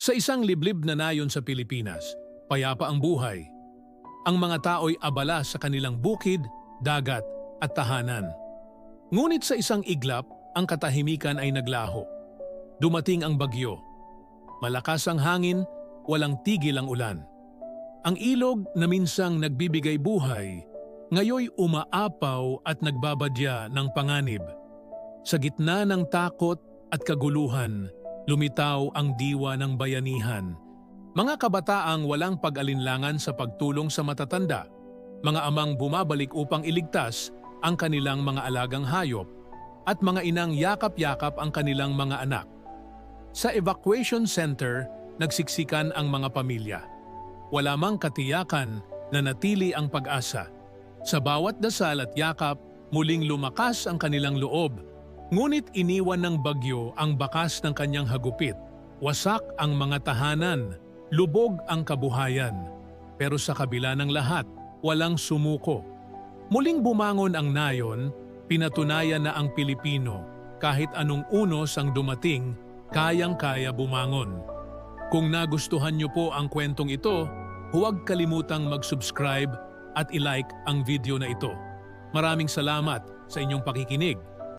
Sa isang liblib na nayon sa Pilipinas, payapa ang buhay. Ang mga tao'y abala sa kanilang bukid, dagat at tahanan. Ngunit sa isang iglap, ang katahimikan ay naglaho. Dumating ang bagyo. Malakas ang hangin, walang tigil ang ulan. Ang ilog na minsang nagbibigay buhay, ngayoy umaapaw at nagbabadya ng panganib. Sa gitna ng takot at kaguluhan, lumitaw ang diwa ng bayanihan. Mga kabataang walang pag-alinlangan sa pagtulong sa matatanda, mga amang bumabalik upang iligtas ang kanilang mga alagang hayop, at mga inang yakap-yakap ang kanilang mga anak. Sa evacuation center, nagsiksikan ang mga pamilya. Wala mang katiyakan na natili ang pag-asa. Sa bawat dasal at yakap, muling lumakas ang kanilang loob. Ngunit iniwan ng bagyo ang bakas ng kanyang hagupit. Wasak ang mga tahanan, lubog ang kabuhayan. Pero sa kabila ng lahat, walang sumuko. Muling bumangon ang nayon, pinatunayan na ang Pilipino, kahit anong unos ang dumating, kayang-kaya bumangon. Kung nagustuhan niyo po ang kwentong ito, huwag kalimutang mag-subscribe at ilike ang video na ito. Maraming salamat sa inyong pakikinig.